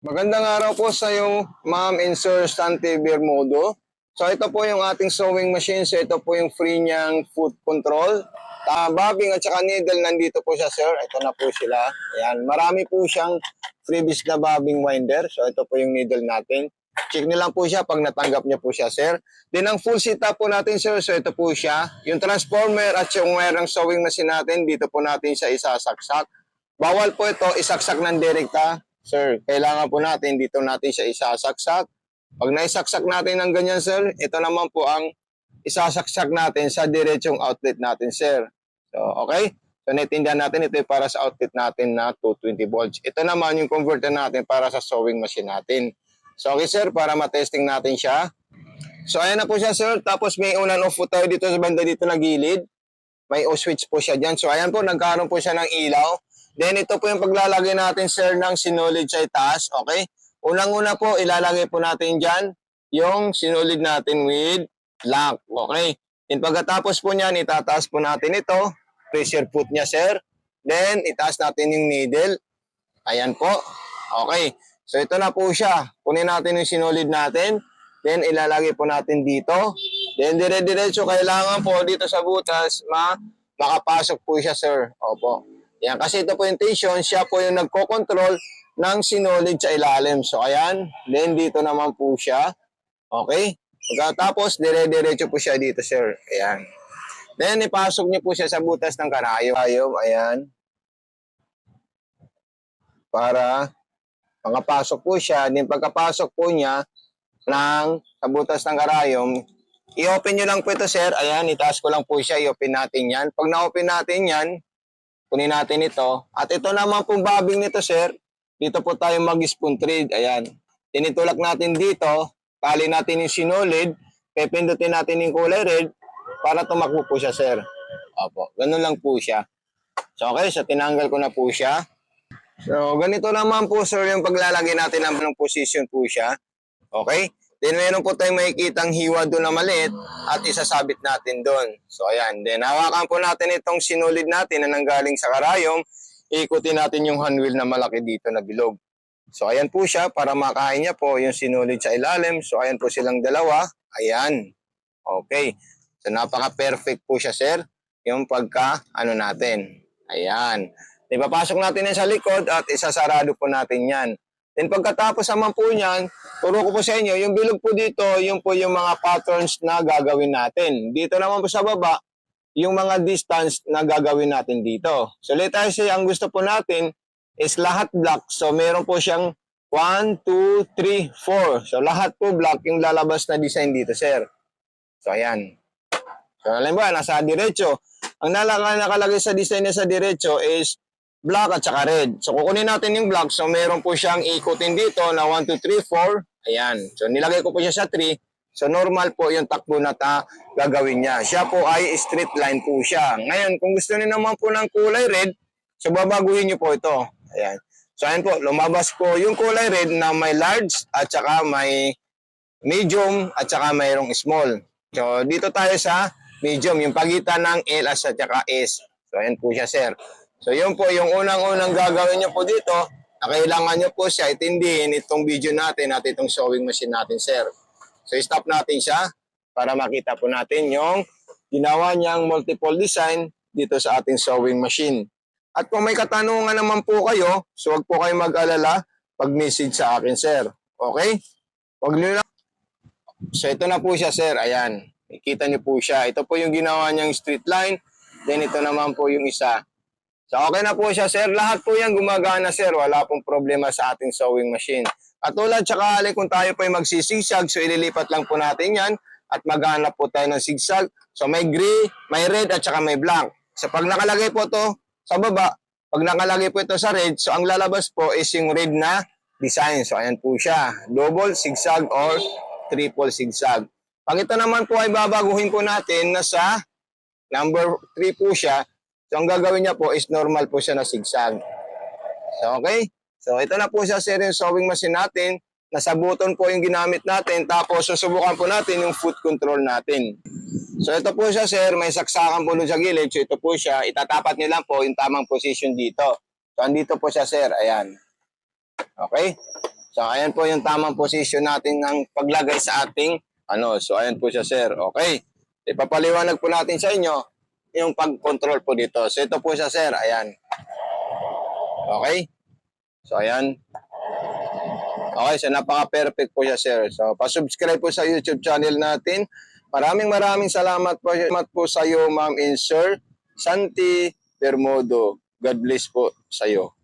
Magandang araw po sa iyo, Ma'am and Sir Stante Bermudo. So ito po yung ating sewing machine. So ito po yung free niyang foot control. Uh, bobbing at saka needle nandito po siya, sir. Ito na po sila. Ayan. Marami po siyang freebies na bobbing winder. So ito po yung needle natin. Check niyo lang po siya pag natanggap niyo po siya, sir. Then ang full setup po natin, sir. So ito po siya. Yung transformer at yung wire ng sewing machine natin, dito po natin siya isasaksak. Bawal po ito isaksak ng direkta. Sir, kailangan po natin dito natin siya isasaksak. Pag naisaksak natin ng ganyan, sir, ito naman po ang isasaksak natin sa diretsong outlet natin, sir. So, okay? So, naintindihan natin ito para sa outlet natin na 220 volts. Ito naman yung converter natin para sa sewing machine natin. So, okay, sir, para matesting natin siya. So, ayan na po siya, sir. Tapos may unan off po tayo dito sa banda dito na gilid. May off switch po siya dyan. So, ayan po, nagkaroon po siya ng ilaw. Then ito po yung paglalagay natin sir ng sinulid sa itaas, okay? Unang-una po ilalagay po natin diyan yung sinulid natin with lock, okay? Then pagkatapos po niyan, itataas po natin ito, pressure foot niya sir. Then itaas natin yung needle. Ayan po. Okay. So ito na po siya. Kunin natin yung sinulid natin. Then ilalagay po natin dito. Then dire-diretso kailangan po dito sa butas ma makapasok po siya sir. Opo. Yan, kasi ito po yung tension, siya po yung nagko-control ng sinulid sa ilalim. So, ayan. Then, dito naman po siya. Okay? Pagkatapos, dire-diretso po siya dito, sir. Ayan. Then, ipasok niyo po siya sa butas ng karayom. Karayom, ayan. Para makapasok po siya. Then, pagkapasok po niya ng sa butas ng karayom, i-open nyo lang po ito, sir. Ayan, itaas ko lang po siya. I-open natin yan. Pag na-open natin yan, kunin natin ito. At ito naman pong bobbing nito, sir. Dito po tayo mag-spoon thread. Ayan. Tinitulak natin dito. Tali natin yung sinulid. Pepindutin natin yung kulay red para tumakbo po siya, sir. Opo. Ganun lang po siya. So, okay. So, tinanggal ko na po siya. So, ganito naman po, sir, yung paglalagay natin ng position po siya. Okay? Then, meron po tayong makikitang hiwa doon na maliit at isasabit natin doon. So, ayan. Then, hawakan po natin itong sinulid natin na nanggaling sa karayom. Ikutin natin yung handwheel na malaki dito na bilog. So, ayan po siya para makain niya po yung sinulid sa ilalim. So, ayan po silang dalawa. Ayan. Okay. So, napaka-perfect po siya, sir. Yung pagka, ano natin. Ayan. Ipapasok natin yan sa likod at isasarado po natin yan. Then pagkatapos naman po niyan, turo ko po sa inyo, yung bilog po dito, yung po yung mga patterns na gagawin natin. Dito naman po sa baba, yung mga distance na gagawin natin dito. So let us say, ang gusto po natin is lahat black. So meron po siyang 1, 2, 3, 4. So lahat po black yung lalabas na design dito, sir. So ayan. So alam ba, nasa diretso. Ang nakalagay sa design niya sa diretso is black at saka red. So, kukunin natin yung black. So, meron po siyang ikutin dito na 1, 2, 3, 4. Ayan. So, nilagay ko po siya sa 3. So, normal po yung takbo na ta gagawin niya. Siya po ay straight line po siya. Ngayon, kung gusto niyo naman po ng kulay red, so babaguhin niyo po ito. Ayan. So, ayan po. Lumabas po yung kulay red na may large at saka may medium at saka mayroong small. So, dito tayo sa medium, yung pagitan ng L at saka S. So, ayan po siya, sir. So, yun po, yung unang-unang gagawin nyo po dito, kailangan nyo po siya itindihin itong video natin at itong sewing machine natin, sir. So, stop natin siya para makita po natin yung ginawa niyang multiple design dito sa ating sewing machine. At kung may katanungan naman po kayo, so wag po kayo mag-alala pag-message sa akin, sir. Okay? Wag niyo lang. So, ito na po siya, sir. Ayan. Ikita niyo po siya. Ito po yung ginawa niyang straight line. Then, ito naman po yung isa. So, okay na po siya, sir. Lahat po yan gumagana, sir. Wala pong problema sa ating sewing machine. At tulad tsaka alin kung tayo po ay magsisigsag, so ililipat lang po natin yan at maghanap po tayo ng sigsag. So, may gray, may red, at saka may black. So, pag nakalagay po to sa baba, pag nakalagay po ito sa red, so ang lalabas po is yung red na design. So, ayan po siya. Double zigzag or triple zigzag. Pag ito naman po ay babaguhin po natin na sa number 3 po siya, So, ang gagawin niya po is normal po siya na zigzag. So, okay? So, ito na po siya, sir, yung sewing machine natin. Nasa button po yung ginamit natin. Tapos, susubukan po natin yung foot control natin. So, ito po siya, sir. May saksakan po dun sa gilid. So, ito po siya. Itatapat niyo lang po yung tamang position dito. So, andito po siya, sir. Ayan. Okay? So, ayan po yung tamang position natin ng paglagay sa ating ano. So, ayan po siya, sir. Okay. Ipapaliwanag po natin sa inyo yung pag-control po dito. So, ito po siya, sir. Ayan. Okay. So, ayan. Okay, so napaka-perfect po siya, sir. So, pa-subscribe po sa YouTube channel natin. Maraming maraming salamat po, salamat po sa iyo, ma'am and sir. Santi Bermudo. God bless po sa iyo.